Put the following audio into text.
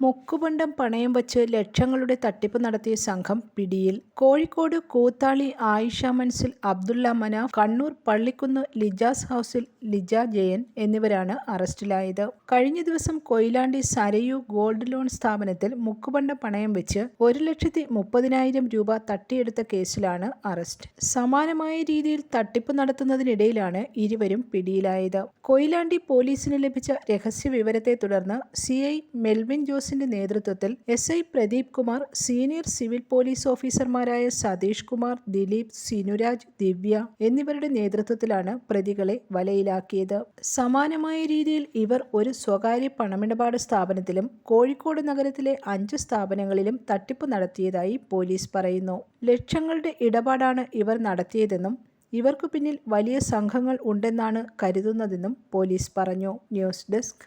മുക്കുപണ്ടം പണയം വച്ച് ലക്ഷങ്ങളുടെ തട്ടിപ്പ് നടത്തിയ സംഘം പിടിയിൽ. കോഴിക്കോട് കൂത്താളി ആയിഷ മൻസിൽ അബ്ദുള്ള മനാഫ് കണ്ണൂർ പള്ളിക്കുന്ന് ലിജാസ് ഹൗസിൽ ലിജ ജയൻ എന്നിവരാണ് അറസ്റ്റിലായത്. കഴിഞ്ഞ ദിവസം കൊയിലാണ്ടി സരയു ഗോൾഡ് ലോൺ സ്ഥാപനത്തിൽ മുക്കുപണ്ടം പണയം വെച്ച് ഒരു ലക്ഷത്തി മുപ്പതിനായിരം രൂപ തട്ടിയെടുത്ത കേസിലാണ് അറസ്റ്റ്. സമാനമായ രീതിയിൽ തട്ടിപ്പ് നടത്തുന്നതിനിടയിലാണ് ഇരുവരും പിടിയിലായത്. കൊയിലാണ്ടി പോലീസിന് ലഭിച്ച രഹസ്യ വിവരത്തെ തുടർന്ന് സി ഐ മെൽവിൻ ജോസിന്റെ നേതൃത്വത്തിൽ S I Pradeep Kumar senior civil police ഓഫീസർമാരായ സതീഷ് കുമാർ ദിലീപ് സിനുരാജ് ദിവ്യ എന്നിവരുടെ നേതൃത്വത്തിലാണ് പ്രതികളെ വലയിലാക്കിയത്. സമാനമായ രീതിയിൽ ഇവർ ഒരു സ്വകാര്യ പണമിടപാട് സ്ഥാപനത്തിലും കോഴിക്കോട് നഗരത്തിലെ അഞ്ച് സ്ഥാപനങ്ങളിലും തട്ടിപ്പ് നടത്തിയതായി പോലീസ് പറയുന്നു. ലക്ഷങ്ങളുടെ ഇടപാടാണ് ഇവർ നടത്തിയതെന്നും ഇവർക്കു പിന്നിൽ വലിയ സംഘങ്ങൾ ഉണ്ടെന്നാണ് കരുതുന്നതെന്നും പോലീസ് പറഞ്ഞു. News desk